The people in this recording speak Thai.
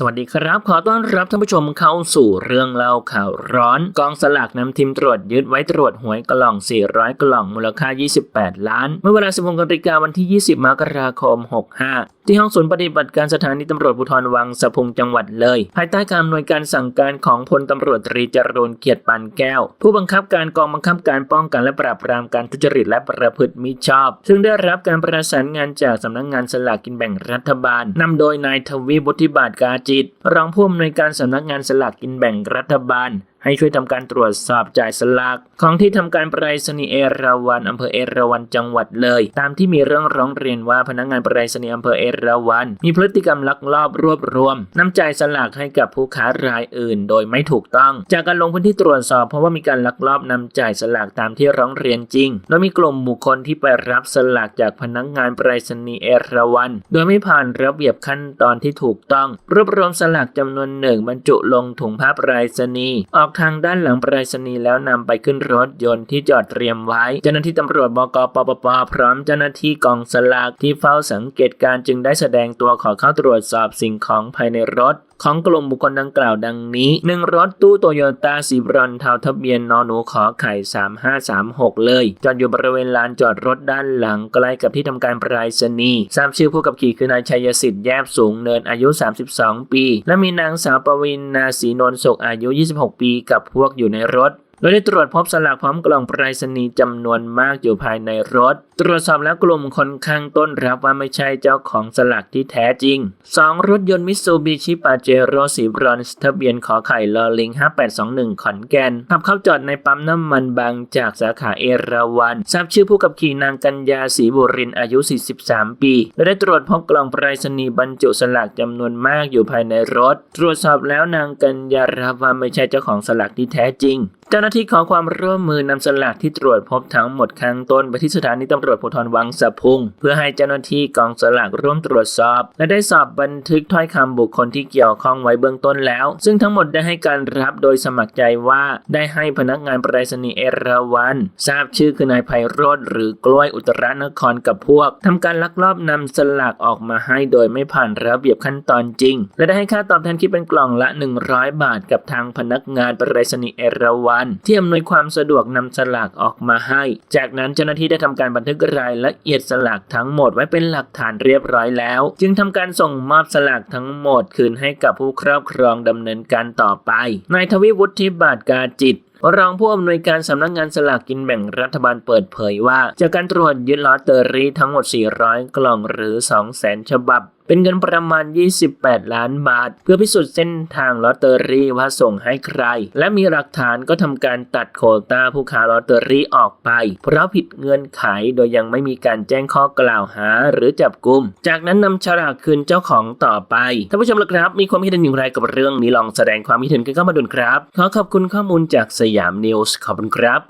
สวัสดีครับ ขอต้อนรับท่านผู้ชมเข้าสู่เรื่องเล่าข่าวร้อน กองสลากนำทีมตรวจยึดไว้ตรวจหวยกล่อง 400 กล่องมูลค่า 28 ล้าน เมื่อเวลา 16นาฬิกาวันที่ 20 มกราคม 65 ที่ห้องศูนย์ปฏิบัติการสถานีตำรวจภูธรวังสะพุงจังหวัดเลย ภายใต้การอำนวยการสั่งการของพลตำรวจตรีจรูนเกียรติปานแก้ว ผู้บังคับการกองบังคับการป้องกันและปราบปรามการทุจริตและประพฤติมิชอบ ซึ่งได้รับการประสานงานจากสำนักงานสลากกินแบ่งรัฐบาลนำโดยนายทวีวุฒิบาทกาจิต รองผู้อำนวยการสำนักงานสลากกินแบ่งรัฐบาลให้ช่วยทำการตรวจสอบจ่ายสลากของที่ทำการไปรษณีย์เอราวันอำเภอเอราวันจังหวัดเลย ตามที่มีเรื่องร้องเรียนว่าพนักงานไปรษณีย์อำเภอเอราวันมีพฤติกรรมลักลอบรวบรวมนำจ่ายสลากให้กับผู้ค้ารายอื่น โดยไม่ถูกต้อง จากการลงพื้นที่ตรวจสอบเพราะว่ามีการลักลอบนำจ่ายสลากตามที่ร้องเรียนจริง โดยมีกลุ่มบุคคลที่ไปรับสลากจากพนักงานไปรษณีย์เอราวันโดยไม่ผ่านระเบียบขั้นตอนที่ถูกต้อง รวบรวมสลากจำนวนหนึ่งบรรจุลงถุงผ้าไปรษณีย์ออกทางด้านหลังไปรษณีย์แล้วนำไปขึ้นรถยนต์ที่จอดเตรียมไว้ เจ้าหน้าที่ตำรวจบกปปปพร้อมเจ้าหน้าที่กองสลากที่เฝ้าสังเกตการณ์จึงได้แสดงตัวขอเข้าตรวจสอบสิ่งของภายในรถ ของกลุ่มบุคคลดังกล่าวดังนี้หนึ่งรถตู้โตโยต้าสีบรอนเทาทะเบียนนอหนูขอไข่ 3536 เลย จอดอยู่บริเวณลานจอดรถด้านหลังใกล้กับที่ทำการปรษณีย์ทราบชื่อผู้ขับขี่คือนายชัยสิทธิ์แยบสูงเนินอายุ 32 ปี และมีนางสาวปวินนาศรีนนท์สุขอายุ 26 ปีกับพวกอยู่ในรถ โดยได้ตรวจพบสลากพร้อมกล่องไปรษณีย์จำนวนมากอยู่ภายในรถ ตรวจสอบแล้วกลุ่มคนข้างต้นรับว่าไม่ใช่เจ้าของสลากที่แท้จริง 2 รถยนต์มิตซูบิชิปาเจโรสีบรอนซ์ทะเบียนขอไข่ลอลิง 5821 ขอนแก่น ขับเข้าจอดในปั๊มน้ำมันบางจากสาขาเอราวันทราบชื่อผู้ขับขี่นางกัญญาศรีบุรินอายุ 43 ปีและได้ตรวจพบกล่องไปรษณีย์บรรจุสลากจำนวนมากอยู่ภายในรถ ตรวจสอบแล้วนางกัญญารับว่าไม่ใช่เจ้าของสลากที่แท้จริงเจ้าหน้าที่ขอความร่วมมือนำสลากที่ตรวจพบทั้งหมดข้างต้นไปที่สถานีตำรวจภูธรวังสะพุง เพื่อให้เจ้าหน้าที่กองสลากร่วมตรวจสอบ และได้สอบบันทึกถ้อยคำบุคคลที่เกี่ยวข้องไว้เบื้องต้นแล้ว ซึ่งทั้งหมดได้ให้การรับโดยสมัครใจว่าได้ให้พนักงานไปรษณีย์เอราวันทราบชื่อคือนายไพโรธหรือกล้วยอุตรนครกับพวกทำการลักลอบนำสลากออกมาให้โดยไม่ผ่านระเบียบขั้นตอนจริง และได้ให้ค่าตอบแทนคิดเป็นกล่องละ 100 บาทกับทางพนักงานไปรษณีย์เอราวันที่อำนวยความสะดวกนำสลากออกมาให้ จากนั้นเจ้าหน้าที่ได้ทำการบันทึกรายละเอียดสลากทั้งหมดไว้เป็นหลักฐานเรียบร้อยแล้ว จึงทำการส่งมอบสลากทั้งหมดคืนให้กับผู้ครอบครองดำเนินการต่อไป นายทวิวุฒิบาทกาจิตรองผู้อำนวยการสำนักงานสลากกินแบ่งรัฐบาลเปิดเผยว่า จากการตรวจยึดลอตเตอรี่ทั้งหมด 400 กล่องหรือ 200,000 ฉบับ เป็นเงินประมาณ 28 ล้านบาท เพื่อพิสูจน์เส้นทางลอตเตอรี่ว่าส่งให้ใคร และมีหลักฐานก็ทำการตัดโควต้าผู้ค้าลอตเตอรี่ออกไป เพราะผิดเงื่อนไขโดยยังไม่มีการแจ้งข้อกล่าวหาหรือจับกลุ่ม จากนั้นนำฉลากคืนเจ้าของต่อไปท่านผู้ชมละครับ มีความคิดเห็นอย่างไรกับเรื่องนี้ลองแสดงความคิดเห็นกันเข้ามาดูครับ ขอขอบคุณข้อมูลจากสยามนิวส์ขอบคุณครับ